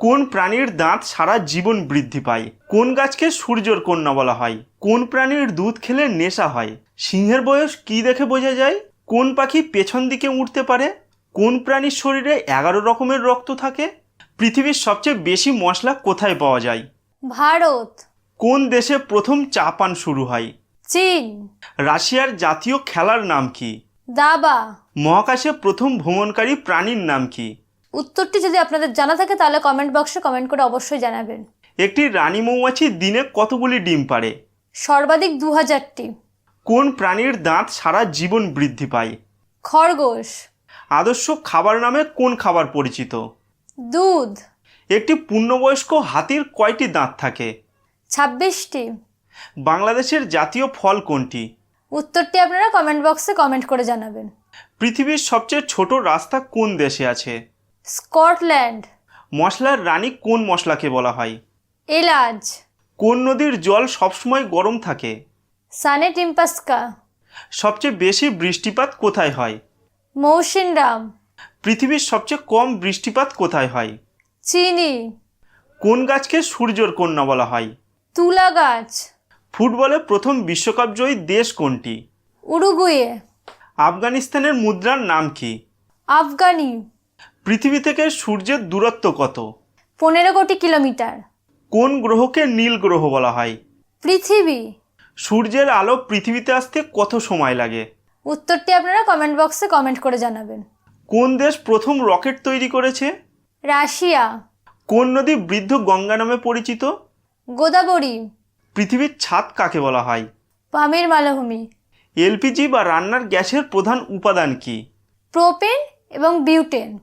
কোন প্রাণীর দাঁত সারা জীবন বৃদ্ধি পায়? কোন গাছকে সূর্যর কন্যা বলা হয়? কোন প্রাণীর দুধ খেলে নেশা হয়? সিংহের বয়স কি দেখে বোঝা যায়? কোন পাখি পেছন দিকে উঠতে পারে? কোন প্রাণীর শরীরে এগারো রকমের রক্ত থাকে? পৃথিবীর সবচেয়ে বেশি মশলা কোথায় পাওয়া যায়? ভারত। কোন দেশে প্রথম চা পান শুরু হয়? চীন। রাশিয়ার জাতীয় খেলার নাম কি? দাবা। মহাকাশে প্রথম ভ্রমণকারী প্রাণীর নাম কি? উত্তরটি যদি আপনাদের জানা থাকে তাহলে কমেন্ট বক্সে কমেন্ট করে অবশ্যই জানাবেন। একটি রানী মৌমাছি দিনে কতগুলি ডিম পারে সর্বাধিক দু হাজারটি কোন প্রাণীর দাঁত সারা জীবন বৃদ্ধি পায়? খরগোশ। আদর্শ খাবার নামে কোন খাবার পরিচিত? দুধ। একটি পূর্ণবয়স্ক হাতির কয়টি দাঁত থাকে? ছাব্বিশটি বাংলাদেশের জাতীয় ফল কোনটি? উত্তরটি আপনারা কমেন্ট বক্সে কমেন্ট করে জানাবেন। পৃথিবীর সবচেয়ে ছোট রাস্তা কোন দেশে আছে? স্কটল্যান্ড। মশলার রানী কোন মশলাকে বলা হয়? এলাচ। কোন নদীর জল সবসময় গরম থাকে? সানে টিম্পাস্কা সবচেয়ে বেশি বৃষ্টিপাত কোথায় হয়? মৌসিনরাম। পৃথিবীর সবচেয়ে কম বৃষ্টিপাত কোথায় হয়? চিনি। কোন গাছকে সূর্যর কন্যা বলা হয়? তুলা গাছ। ফুটবলে প্রথম বিশ্বকাপ জয়ী দেশ কোনটি? উরুগুয়ে। আফগানিস্তানের মুদ্রার নাম কি? আফগানি। পৃথিবী থেকে সূর্যের দূরত্ব কত? পনেরো কোটি কিলোমিটার। কোন গ্রহকে নীল গ্রহ বলা হয়? পৃথিবী। সূর্যের আলো পৃথিবীতে আসতে কত সময় লাগে? উত্তরটি আপনারা কমেন্ট বক্সে কমেন্ট করে জানাবেন। কোন দেশ প্রথম রকেট তৈরি করেছে? রাশিয়া। কোন নদী বৃদ্ধ গঙ্গা নামে পরিচিত? গোদাবরী। পৃথিবীর ছাদ কাকে বলা হয়? পামের মালভূমি। এলপিজি বা রান্নার গ্যাসের প্রধান উপাদান কি? প্রোপেন এবং বিউটেন।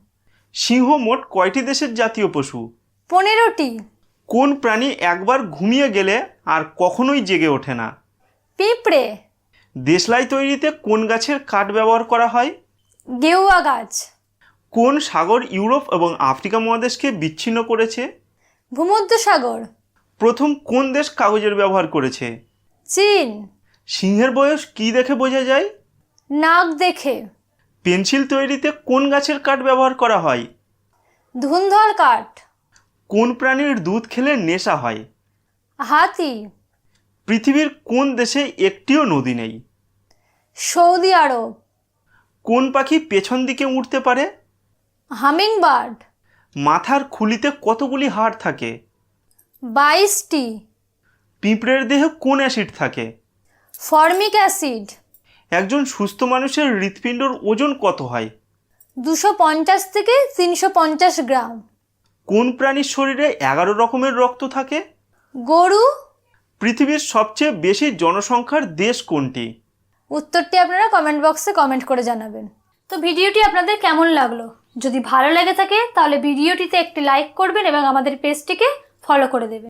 সিংহ মোট কয়টি দেশের জাতীয় পশু? পনেরোটি। কোন প্রাণী একবার ঘুমিয়ে গেলে আর কখনোই জেগে ওঠে না? পিঁপড়ে। দেশলাই তৈরিতে কোন গাছের কাঠ ব্যবহার করা হয়? গেউয়া গাছ। কোন সাগর ইউরোপ এবং আফ্রিকা মহাদেশকে বিচ্ছিন্ন করেছে? ভূমধ্যসাগর। প্রথম কোন দেশ কাগজের ব্যবহার করেছে? চীন। সিংহের বয়স কি দেখে বোঝা যায়? নাক দেখে। পেন্সিল তৈরিতে কোন গাছের কাঠ ব্যবহার করা হয়? ধুন্ধর কাঠ। কোন প্রাণীর দুধ খেলে নেশা হয়? হাতি। পৃথিবীর কোন দেশে একটিও নদী নেই? Saudi Arab. কোন পাখি পেছন দিকে উঠতে পারে? হামিং বার্ড মাথার খুলিতে কতগুলি হাড় থাকে? বাইশটি। পিঁপড়ের দেহে কোন অ্যাসিড থাকে? Formic acid. একজন সুস্থ মানুষের হৃৎপিণ্ডর ওজন কত হয়? দুশো পঞ্চাশ থেকে তিনশো পঞ্চাশ গ্রাম। কোন প্রাণীর শরীরে এগারো রকমের রক্ত থাকে? গরু। পৃথিবীর সবচেয়ে বেশি জনসংখ্যার দেশ কোনটি? উত্তরটি আপনারা কমেন্ট বক্সে কমেন্ট করে জানাবেন। তো ভিডিওটি আপনাদের কেমন লাগল? যদি ভালো লেগে থাকে তাহলে ভিডিওটিতে একটি লাইক করবেন এবং আমাদের পেজটিকে ফলো করে দেবেন।